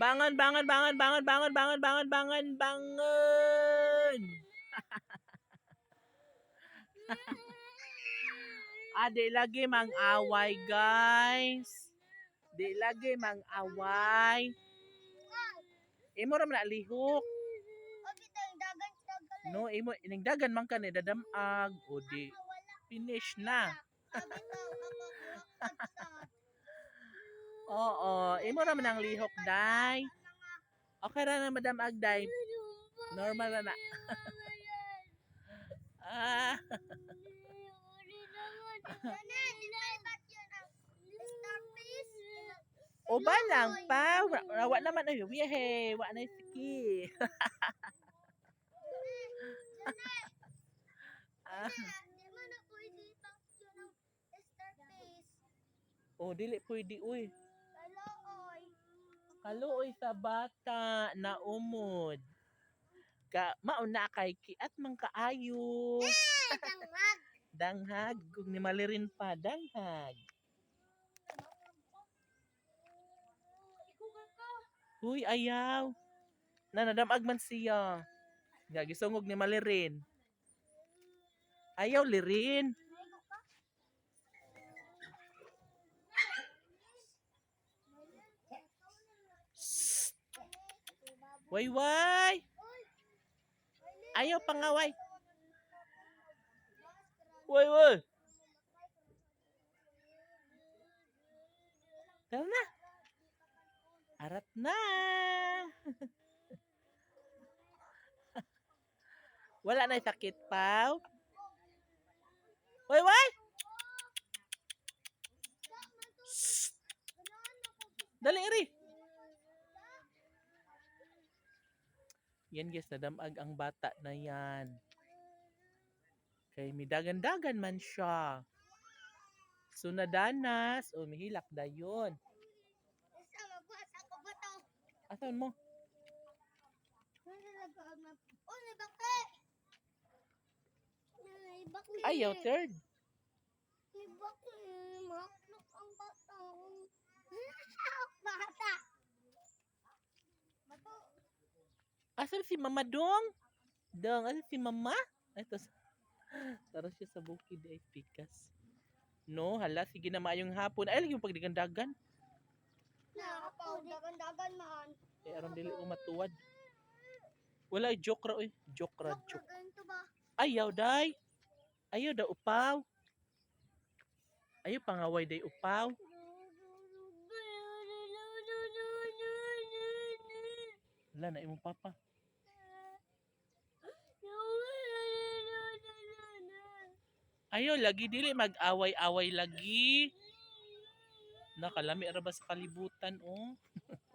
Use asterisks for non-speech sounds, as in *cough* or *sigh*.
Bangon, bangon, bangon, bangon, bangon, bangon, bangon, bangon, bangon. ah, di lagi mang away, guys. Di lagi mang away. Imo ra na lihok. No, imo inigdagan man ka ni dadamag o di finish na. Oo, imo ra man ang lihok day. Okay ra na Madam Agday. Normal ra na. ah. *laughs* Oba lang pa. Rawa naman ay uwi he. Eh. Wa na siki. *laughs* ah. Oh, dili pwede uy. Kaluoy sa bata na umod. Ka mauna kay kiat man kaayo. Tangwag. *laughs* Danghag kung ni malirin pa danghag. Huy ayaw. Na nadamag man siya. Nga gisungog ni malirin. Ayaw lirin. Wayway! Ayaw pangaway. Wayway! Tara na! Arat na! *laughs* Wala na sakit, pa. Pau. Wayway! Dali, Eri! Yan guys, nadamag ang bata na yan. Kay midagan-dagan man siya. So nadanas, oh, o mihilak dayon. Asan mo? Ayaw, oh, third. Asan si Mama Dong? Dong, asan si Mama? Ito, *gasps* tara siya sa bukid ay pikas. No, hala, sige na maayong hapon. Ay, lagi yung pagdigandagan. Nakapaw, dagan-dagan man. Eh, aram dili ko matuwad. Wala, joke ra, eh. Joke ra, Joke? Ayaw, day. Ayaw, da upaw. Ayaw, pangaway, day upaw. Wala na, imong papa. Ayaw, lagi dili mag-away-away lagi. Nakalami ra ba sa kalibutan, oh. *laughs*